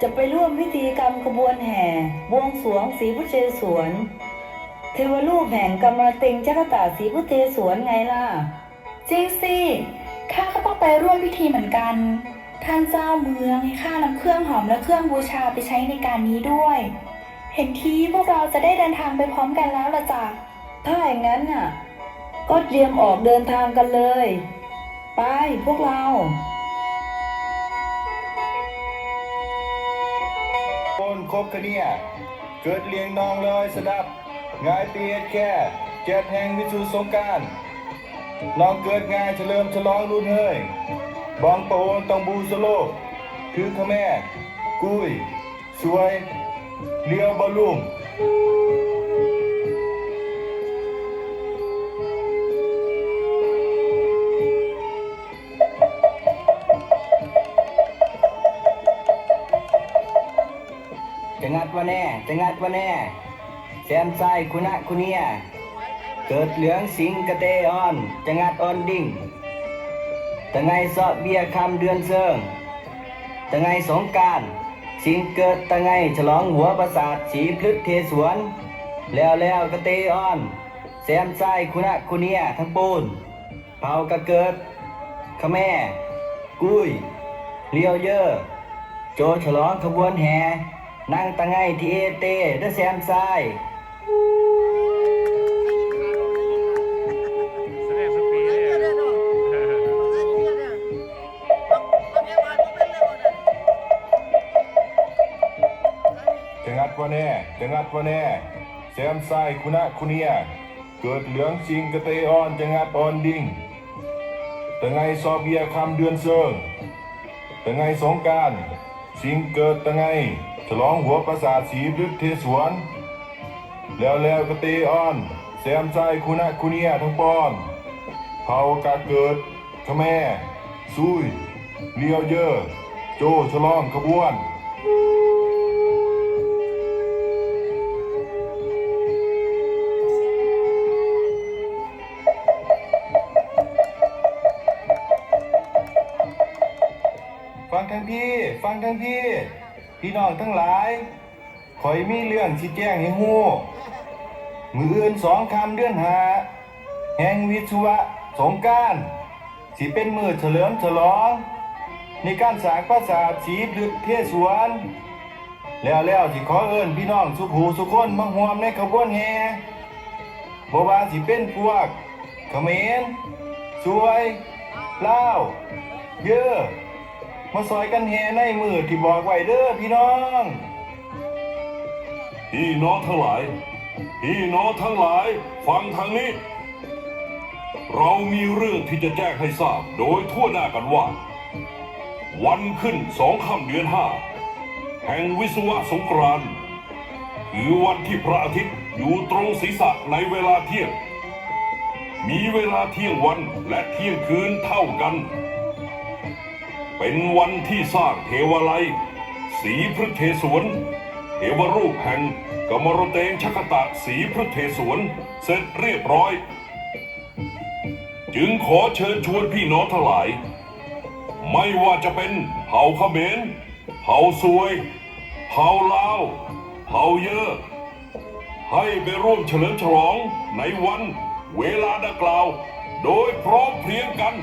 จะไปร่วมพิธีกรรมขบวนแห่บวงสรวงศรีพุทธเจศวรเทวรูปแห่งกรรมติงจักรตาศรีพุทธเจศวรไงล่ะ จริงสิข้าก็ต้องไปร่วมพิธีเหมือนกัน ท่านเจ้าเมืองให้ข้านำเครื่องหอมและเครื่องบูชาไปใช้ในการนี้ด้วย เห็นทีพวกเราจะได้เดินทางไปพร้อมกันแล้วละจ้ะถ้าอย่างนั้นน่ะ ก็เตรียมออกเดินทางกันเลย ไปพวกเรา ครบคะเนี่ย เกิดเลี้ยงน้องเลยสดับงายเปียดแค่แก่แห่งวิจุสงการน้องเกิดงานเฉลิมฉลองรุ่นเฮยบองโปนต้องบูสโลกคือขแม่ กุ้ย สวยเลียวบอลลุ่ม จะงัดวะแน่จะงัดวะแน่แซมไซคุณะคุณเนียเกิดเหลืองสิงกระเตออนจะงัดออนดิ่งแต่ไงเสาะเบียคำเดือนเซิงแต่ไงสงการสิงเกิดแต่ไงฉลองหัวประสาทสีพลึกเทสวน แล้วแล้วกระเตออนแซมไซคุณะคุณเนียทั้งปูนเผากระเกิดขแม่ กุ้ยเลียวเยอโจฉลองขบวนแห่ นั่งตังไงที่เอเตเดอแซมไซแสดงสปีเลยอะจะงัดวะแน่จะงัดวะแน่แซมไซคุณะคุณเนียเกิดเหลืองสิงกระเตออนจะงัดออนดิ่งแต่ไงซอเบียคำเดือนเซิงแต่ไงสงการ สิงเกิดตั้งไงฉลองหัวประสาทสีพลึกเทสวน แล้วแล้วก็เตออนแซมใจคุณะคุณเนียทั้งปอนเผากาเกิดขแม่ซุยเลียวเยอโจฉลองขบวน ทั้งพี่ ฟังทั้งพี่ พี่น้องทั้งหลายขอยมีเรื่องชี้แจ้งให้ฮู้มืออื่นสองคำเดือนหา แห่งวิศวะสงการสิเป็นมือเฉลิมฉลอง ในการสางปราสาทสีพลึกเทศวน แล้วแล้วสิขอเอิ้นพี่น้องสุขูสุขคนมาห่วมในขบวนแห่บว่าสิเป็นพวกเขมรสวยเลาเยอะ มาซอยกันแห่ในมือที่บอกไว้เด้อพี่น้อง พี่น้องทั้งหลาย พี่น้องทั้งหลายฟังทางนี้ เรามีเรื่องที่จะแจ้งให้ทราบโดยทั่วหน้ากันว่า วันขึ้นสองค่ำเดือนห้าแห่งวิศวะสงกรานต์คือวันที่พระอาทิตย์อยู่ตรงศีรษะในเวลาเที่ยง มีเวลาเที่ยงวันและเที่ยงคืนเท่ากัน เป็นวันที่สร้างเทวาลัยสีพฤเทศวนเทวรูปแห่งกมรเตงชกตะสีพฤเทศวนเสร็จเรียบร้อย จึงขอเชิญชวนพี่น้องทั้งหลาย ไม่ว่าจะเป็นเผ่าเขมรเผ่าซวย เผ่าลาวเผ่าเยอะ ให้ไปร่วมเฉลิมฉลองในวันเวลาดังกล่าว โดยพร้อมเพรียงกัน